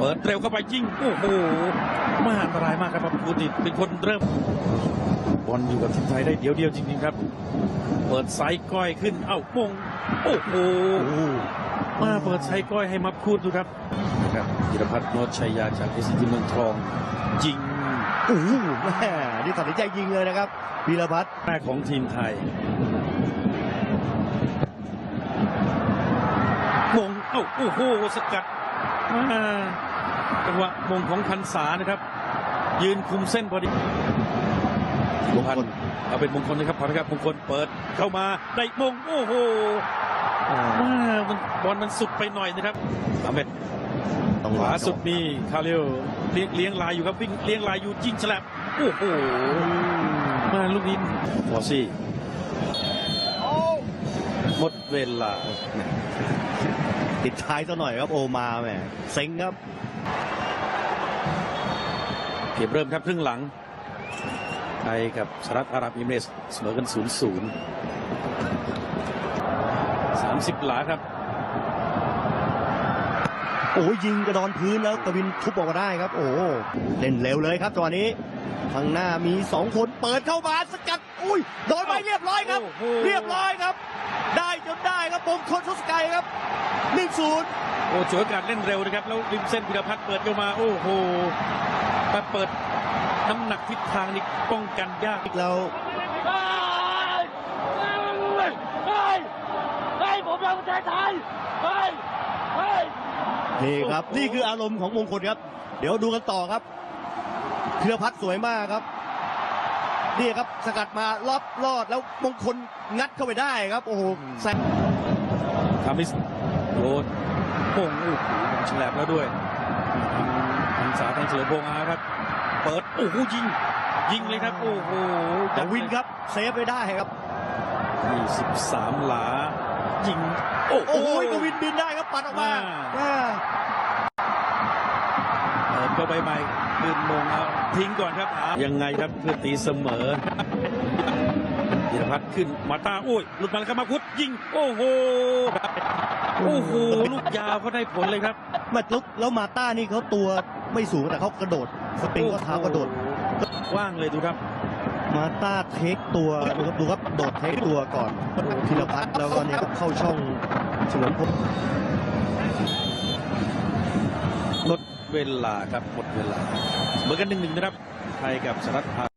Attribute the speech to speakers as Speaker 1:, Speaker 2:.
Speaker 1: เปิดเร็วเข้าไปยิงโอ้โหมาอันตรายมากครับภูติเป็นคนเริ่มบอลอยู่กับทีมไทยได้เดียวเดียวจริงๆครับ เปิดไซส์ก้อยขึ้นเอ้ามงโอ้โห
Speaker 2: โอ้
Speaker 1: มาเปิดไซส์ก้อยให้มับคูดดูครับนะครับธีรพัฒน์โนชชัยยาจากเอสซีเมืองทองยิง
Speaker 2: โหแม่นี่ตัดสินใจยิงเลยนะครับพีรพัฒน์
Speaker 1: แรกของทีมไทยมงเอ้าโอ้โหสกัดมา จังหวะมงของพันษานะครับ ยืนคุมเส้นพอดีมงคลเอาเป็นมงคลนะครับขอนะครับมงคลเปิดเข้ามาได้มงโอ้โห
Speaker 2: อ่า
Speaker 1: มามันบอลมันสุดไปหน่อยนะครับสามเม็ด
Speaker 2: ต้อง
Speaker 1: ขวาสุดมีคาเรลเลี้ยงเลี้ยงลายอยู่ครับวิ่งเลี้ยงลายอยู่ยิงฉลับโอ้โหมาลูกนี้ฟอซี่หมดเวลา
Speaker 2: ติดท้ายซะหน่อยครับโอมาแหมเซ็งครับ
Speaker 1: เกมเริ่มครับครึ่งหลังไทยกับสหรัฐอาหรับเอมิเรตส์เสมอกัน 0 0 30 หลาครับ
Speaker 2: โอ้ยยิงกระดอนพื้นแล้วกวินทุบออกมาได้ครับ โอ้เล่นเร็วเลยครับจังหวะนี้ข้างหน้ามีสองคนเปิดเข้ามาสกัด อุ้ยโดนไปเรียบร้อยครับ
Speaker 1: โอ้โห
Speaker 2: เรียบร้อยครับ ได้จนได้ครับ มงคลทศกัยครับหนึ่งศูนย์
Speaker 1: โอ้ฉวยโอกาสเล่นเร็วนะครับ แล้วริมเส้นพิรพัฒน์เปิดเข้ามา โอ้โหแต่เปิดน้ำหนักทิศทางนี่ป้องกันยาก
Speaker 2: แล้ว
Speaker 3: เฮ้ยเฮ้ยเฮ้ยเฮ้ยผมรักประเทศไทยเฮ้ยเฮ้ย
Speaker 2: นี่ครับ นี่คืออารมณ์ของมงคลครับ เดี๋ยวดูกันต่อครับพิรพัฒน์สวยมากครับ นี่ครับสกัดมาลอดลอดแล้วมงคลงัดเข้าไปได้ครับ โอ้โหแซง
Speaker 1: ทามิสโดนโป่งโอ้โหมันฉลบแล้วด้วยทางสาทางเฉลิมพงษ์อาครับ เปิดโอ้โหยิง ยิงเลยครับโอ้โห
Speaker 2: กวินครับเซฟไปได้ครับ
Speaker 1: ยี่สิบสามหลา ยิงโอ้
Speaker 2: โอ้โหกวินบินได้ครับปัดออกมา
Speaker 1: อ่า
Speaker 2: อ่า
Speaker 1: เปิดก็ใบใหม่ขึ้นมงเอาทิ้งก่อนครับยังไงครับเพื่อตีเสมอ ธีรพัฒน์ขึ้นมาตาโอ้ยหลุดมาแล้วครับมาพุทธยิง โอ้โหโอ้โหลูกยาวเขาได้ผลเลยครับ
Speaker 2: แมาแล้วแล้วมาต้านี่เขาตัวไม่สูงแต่เขากระโดดสปริงก็เท้ากระโดด
Speaker 1: ว่างเลยดูครับ
Speaker 2: มาต้าเทคตัวดูครับดูครับโดดเทคตัวก่อนพิรพัฒน์แล้วก็เนี่ยครับเข้าช่องเฉลิมพงษ์
Speaker 1: หมดเวลาครับหมดเวลาเหมือนกันหนึ่งหนึ่งนะครับไทยกับสหรัฐอา